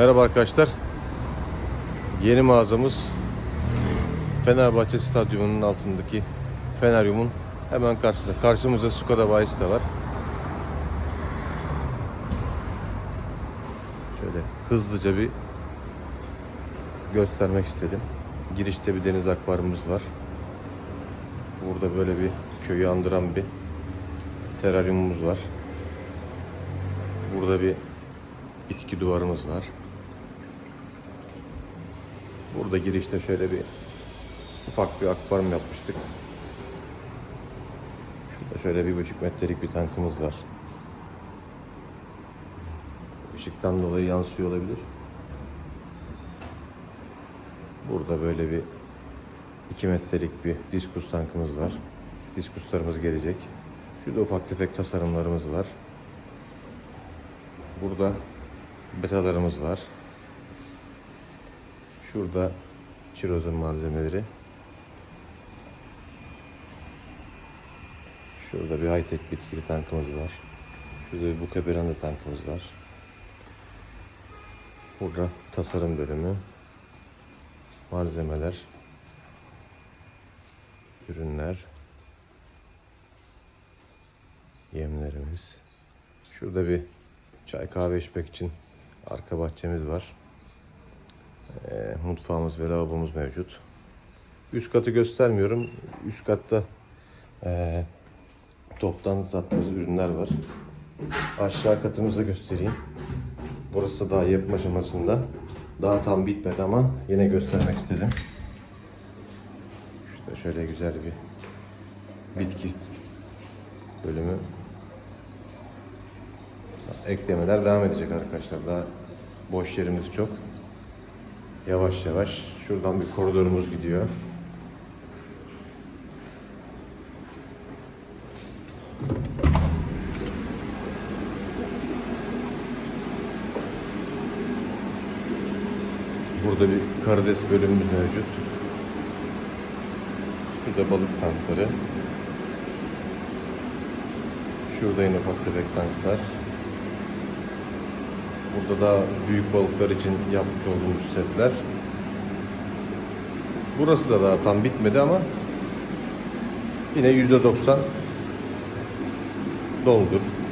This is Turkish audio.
Merhaba arkadaşlar. Yeni mağazamız Fenerbahçe Stadyumu'nun altındaki Feneryum'un hemen karşısında. Karşımızda Skoda Bayis de var. Şöyle hızlıca bir göstermek istedim. Girişte bir deniz akvaryumumuz var. Burada böyle bir köyü andıran bir teraryumumuz var. Burada bir bitki duvarımız var. Burada girişte şöyle bir ufak bir akvaryum yapmıştık. Şurada şöyle bir buçuk metrelik bir tankımız var. Işıktan dolayı yansıyor olabilir. Burada böyle bir 2 metrelik bir diskus tankımız var. Diskuslarımız gelecek. Şurada ufak tefek tasarımlarımız var. Burada betalarımız var. Şurada çirozun malzemeleri. Şurada bir high-tech bitkili tankımız var. Şurada bir bukaberanda tankımız var. Burada tasarım bölümü. Malzemeler. Ürünler. Yemlerimiz. Şurada bir çay kahve içmek için arka bahçemiz var. Ee, mutfağımız ve lavabomuz mevcut. Üst katı göstermiyorum. Üst katta ee, toptan sattığımız ürünler var. Aşağı katımızda göstereyim. Burası da daha yapım aşamasında. Daha tam bitmedi ama yine göstermek istedim. Şurada şöyle güzel bir bitki bölümü. Eklemeler devam edecek arkadaşlar. Daha boş yerimiz çok. Yavaş yavaş şuradan bir koridorumuz gidiyor. Burada bir karides bölümümüz mevcut. Şurada balık tankları. Şurada yine ufak tefek tanklar. Burada da büyük balıklar için yapmış olduğumuz setler. Burası da daha tam bitmedi ama yine %90 doldur.